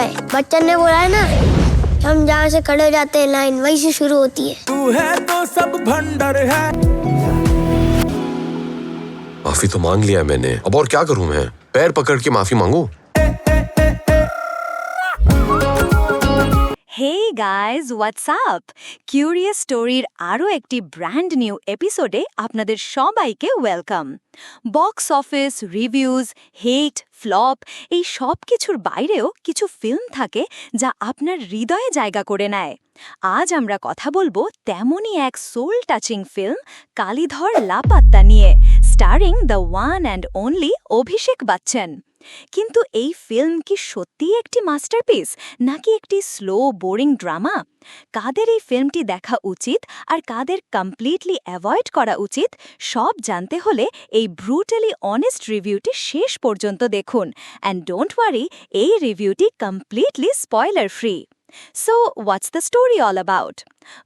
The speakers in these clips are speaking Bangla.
है बच्चन ने बोला है ना हम जहाँ से खड़े हो जाते हैं लाइन वहीं से शुरू होती है। तू है तो सब भंडर है। माफ़ी तो मांग लिया मैंने। अब और क्या करूँ मैं? पैर पकड़ के माफ़ी मांगू? হে গাইজ হোয়াটসঅ্যাপ কিউরিয়াস স্টোরির আরও একটি ব্র্যান্ড নিউ এপিসোডে আপনাদের সবাইকে welcome box office reviews hit flop এই সব কিছুর বাইরেও কিছু ফিল্ম থাকে যা আপনার হৃদয়ে জায়গা করে নেয়। আজ আমরা কথা বলব তেমনই এক soul touching film Kalidhar Laapata নিয়ে starring the one and only Abhishek Bachchan. কিন্তু এই ফিল্ম কি সত্যিই একটি মাস্টারপিস নাকি একটি স্লো বোরিং ড্রামা কাদের এই ফিল্মটি দেখা উচিত আর কাদের কমপ্লিটলি অ্যাভয়েড করা উচিত, সব জানতে হলে এই ব্রুটালি অনেস্ট রিভিউটি শেষ পর্যন্ত দেখুন। অ্যান্ড ডোন্ট ওয়ারি এই রিভিউটি completely spoiler free so what's the story all about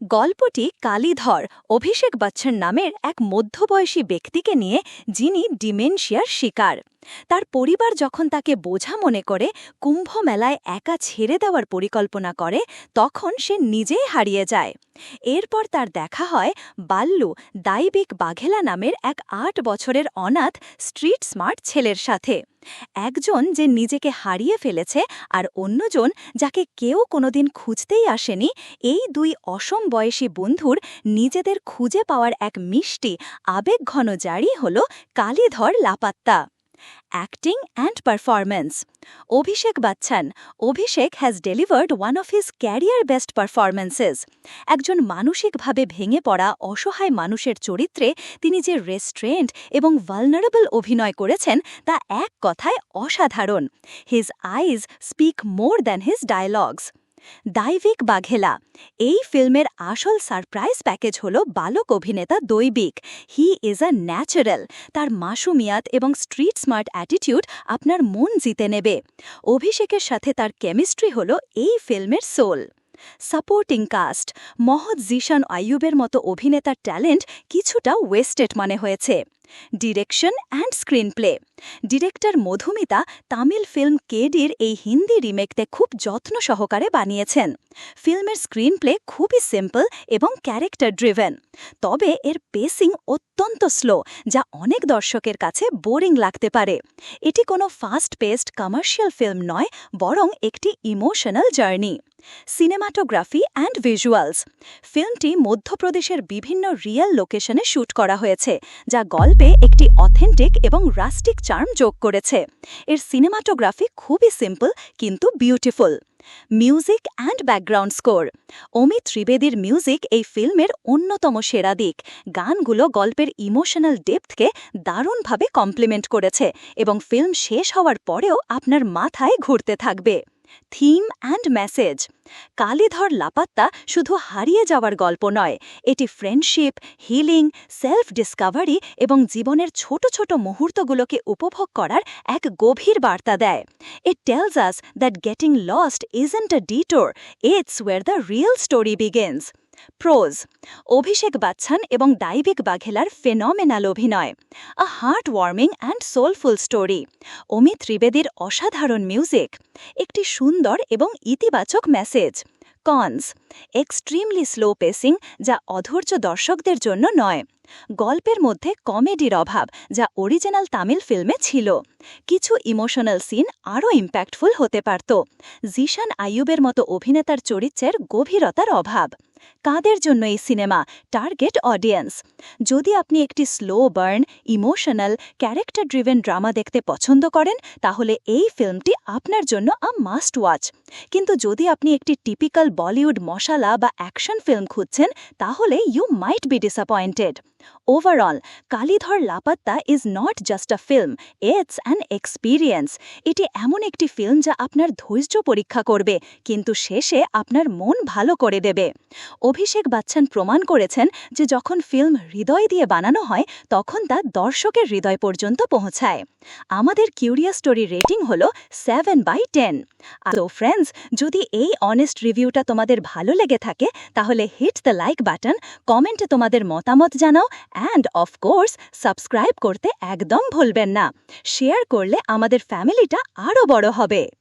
গল্পটি কালীধর অভিষেক বচ্চন নামের এক মধ্যবয়সী ব্যক্তিকে নিয়ে যিনি ডিমেনশিয়ার শিকার। তার পরিবার যখন তাকে বোঝা মনে করে কুম্ভ মেলায় একা ছেড়ে দেওয়ার পরিকল্পনা করে, তখন সে নিজেই হারিয়ে যায়। এরপর তার দেখা হয় বাল্লু দাইবিক বাঘেলা নামের এক আট বছরের অনাথ স্ট্রিট স্মার্ট ছেলের সাথে। একজন যে নিজেকে হারিয়ে ফেলেছে আর অন্যজন যাকে কেউ কোনোদিন খুঁজতেই আসেনি, এই দুই অসম বয়সী বন্ধুর নিজেদের খুঁজে পাওয়ার এক মিষ্টি, আবেগঘন জারি হল Kalidhar Laapata. Acting and performance Abhishek Bachchan Abhishek has delivered one of his career best performances একজন মানসিকভাবে ভেঙে পড়া অসহায় মানুষের চরিত্রে তিনি যে রেস্ট্রেন্ট এবং ভালনারেবল অভিনয় করেছেন তা এক কথায় অসাধারণ। His eyes speak more than his dialogues Daivik Baghela. এই ফিল্মের আসল সারপ্রাইজ প্যাকেজ হল বালক অভিনেতা দৈবিক। He is a natural. তার মাসুমিয়াত এবং স্ট্রিট স্মার্ট অ্যাটিটিউড আপনার মন জিতে নেবে। অভিষেকের সাথে তার কেমিস্ট্রি হল এই ফিল্মের সোল। Supporting cast. মহৎ জিশান আইয়ুবের মতো অভিনেতার ট্যালেন্ট কিছুটা ওয়েস্টেড মানে হয়েছে। Direction and screenplay director Madhumita Tamil film কেডির এই হিন্দি রিমেকতে খুব যত্ন সহকারে বানিয়েছেন। ফিল্মের স্ক্রিনপ্লে খুবই সিম্পল এবং ক্যারেক্টার ড্রিভেন তবে এর পেসিং অত্যন্ত স্লো যা অনেক দর্শকের কাছে বোরিং লাগতে পারে। এটি কোনো ফাস্ট পেস্ট কমার্শিয়াল ফিল্ম নয়, বরং একটি emotional journey cinematography and visuals ফিল্মটি মধ্যপ্রদেশের বিভিন্ন রিয়েল লোকেশনে শ্যুট করা হয়েছে, যা গল্পে একটি অথেন্টিক এবং রাস্টিক চার্ম যোগ করেছে। এর সিনেমাটোগ্রাফি খুবই সিম্পল কিন্তু beautiful music and background score Amit ত্রিবেদীর music এই ফিল্মের অন্যতম সেরা দিক। গানগুলো গল্পের ইমোশনাল ডেপথকে দারুণভাবে কমপ্লিমেন্ট করেছে এবং ফিল্ম শেষ হওয়ার পরেও আপনার মাথায় ঘুরতে থাকবে। Theme and message. Kalidhar Laapata শুধু হারিয়ে যাওয়ার গল্প নয়, এটি ফ্রেন্ডশিপ, হিলিং সেলফ ডিসকভারি এবং জীবনের ছোট ছোট মুহূর্তগুলোকে উপভোগ করার এক গভীর বার্তা দেয়। It tells us that getting lost isn't a detour it's where the real story begins pros Abhishek Bachchan এবং দাইবিক বাঘেলার ফেনমেনাল অভিনয় a heart warming and soulful story Amit ত্রিবেদীর অসাধারণ মিউজিক একটি সুন্দর এবং ইতিবাচক message cons extremely slow pacing যা অধৈর্য দর্শকদের জন্য নয়, গল্পের মধ্যে কমেডির অভাব যা অরিজিনাল তামিল ফিল্মে ছিল, কিছু ইমোশনাল সিন আরও ইম্প্যাক্টফুল হতে পারত, জিশান আইয়ুবের মতো অভিনেতার চরিত্রের গভীরতার অভাব কাদের জন্য এই সিনেমা টার্গেট অডিয়েন্স। যদি আপনি একটি slow burn, emotional character driven drama দেখতে পছন্দ করেন, তাহলে এই ফিল্মটি আপনার জন্য আ মাস্ট ওয়াচ। কিন্তু যদি আপনি একটি টিপিক্যাল বলিউড মশালা বা অ্যাকশন ফিল্ম খুঁজছেন, তাহলে you might be disappointed. Overall, Kalidhar Laapata is not just a film, it's an experience. এটি এমন একটি ফিল্ম যা আপনার ধৈর্য পরীক্ষা করবে, কিন্তু শেষে আপনার মন ভালো করে দেবে। অভিষেক বচ্চন প্রমাণ করেছেন যে যখন ফিল্ম হৃদয় দিয়ে বানানো হয়, তখন তা দর্শকের হৃদয় পর্যন্ত পৌঁছায়। আমাদের কিউরিয়াস স্টোরি রেটিং হল সেভেন বাই টেন তো ফ্রেন্ডস যদি এই অনেস্ট রিভিউটা তোমাদের ভালো লেগে থাকে, তাহলে হিট দ্য লাইক বাটন কমেন্টে তোমাদের মতামত জানাও অ্যান্ড অফকোর্স সাবস্ক্রাইব করতে একদম ভুলবেন না। শেয়ার করলে আমাদের ফ্যামিলিটা আরও বড় হবে।